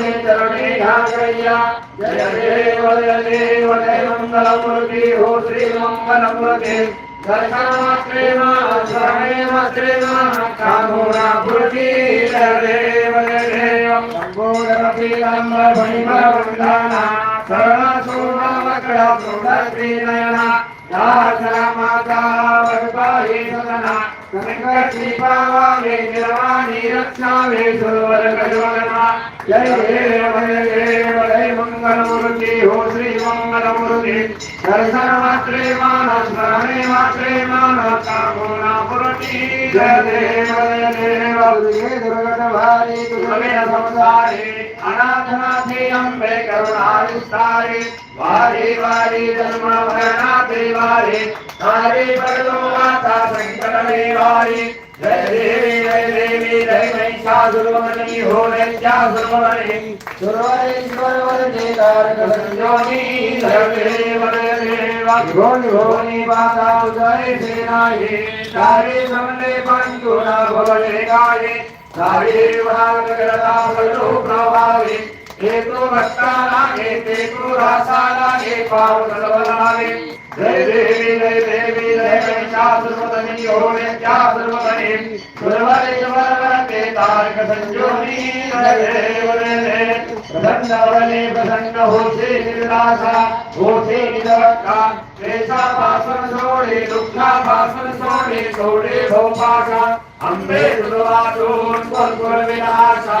ते चरणे घागरయ్యా जय देव जय देव जय मंगलमूर्ति हो श्री मंगलमूर्ति दर्शनमात्रे शरणे कामोना पूर्ति जय देव जय देव शम्भोदरपीताम्बर फणिमलवृन्दाना शरणसूर्णमकड़ा శంకరదీపావామి నిర్వాణి రక్షామి సర్వరకజ్వలనా జయ మాత్రే మాన స్మరణే మాత్రే మాన కామోనా मात्रे मान स्मरणे मात्रे मान कामोना पुरति जय देव जय देव दुर्गे दुर्गत भारी दुर्गे संसारे अनाथनाथे अम्बे करुणाविस्तारे वारे वारे जन्म भरणाते वारे हरे बड़ो माता संकट में वारे जय देवी जय देवी जय महिषासुरमणि हो दैत्यासुरमणि सुरवरेश्वर वरदे तारक संजोनि जय देव जय देव भोनि माता उदय सेनाये तारे समले पंचुना भवले गाये तारे भाग करता बलो प्रभावे हेतु भक्ता लागे तेतु रासा लागे पावन लागे जय देवी जय देवी। जय महिषासुरमदनी हो नित्यासुरमदनी सुरवरेश्वर वरते तारक संजोनी जय देव प्रसन्न होते निर्दासा, होते निजवक्का क्लेशा पासन सोडे दुःखा पासन सोडे सोडे भोपासा। अंबे दुर्वादोन स्वर्ग विनाशा।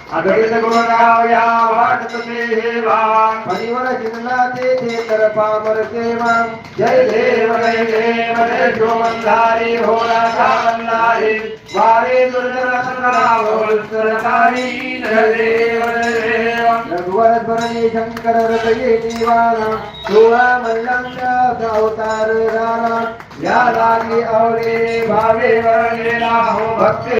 अगणित गुणगावया वाटत ते हेवा परिवर चिन्ना ते ते तर पामर सेवा जय देव जय देव जय सुरवंधारी हो राजा वंधारी वारे दुर्जनासुरा भवंतरताई जय देव जय देव रघुवर स्वरणी शंकर हृदये निवारा सोळा मल्लांचा अवतार राणा या लागी आवडे भावे वरलेला हो भक्ती